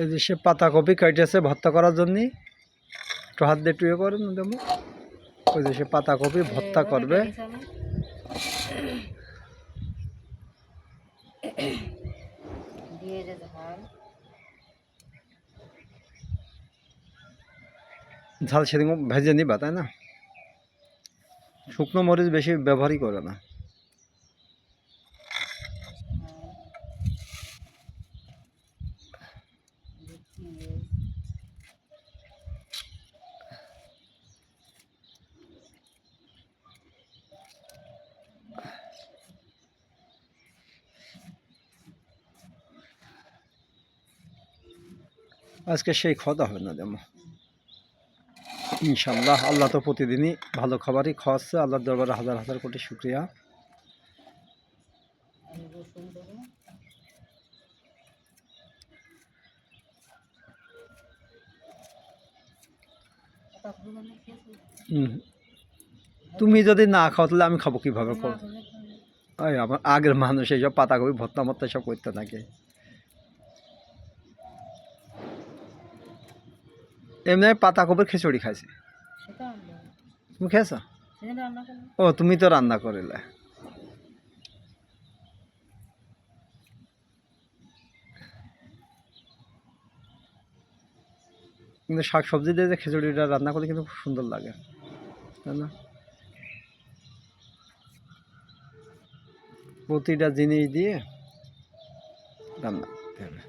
এই যে সে পাতাকপি কাটিয়েছে ভর্তা করার জন্যে। একটু হাত দিয়ে ইয়ে করেন না ওই যে সে পাতাকপি ভর্তা করবে। ঝাল সেদিন ভেজে নিবা, তাই না? শুকনো মরিচ বেশি ব্যবহারই করে না। আজকে সেই খাওয়া হবে না যেমন। ইনশাল্লাহ আল্লাহ তো প্রতিদিনই ভালো খাবারই খাওয়াচ্ছে, আল্লাহর দরবারে হাজার হাজার কোটি শুক্রিয়া আমি রসুন দেবো পাতাকপি মানে খেয়েছি হুম। তুমি যদি না খাও তাহলে আমি খাব কীভাবে করো। ওই আমার আগের মানুষ এইসব পাতাকপি ভর্তা মত্তা সব করতে থাকে এমনি আমি পাতাকপির খিচুড়ি খাইছি। তুমি খেয়েছ? ও তুমি তো রান্না করিলে। কিন্তু শাক সবজি দিয়ে যে খিচুড়িটা রান্না করলে কিন্তু খুব সুন্দর লাগে, তাই না? প্রতিটা জিনিস দিয়ে রান্না করতে হবে।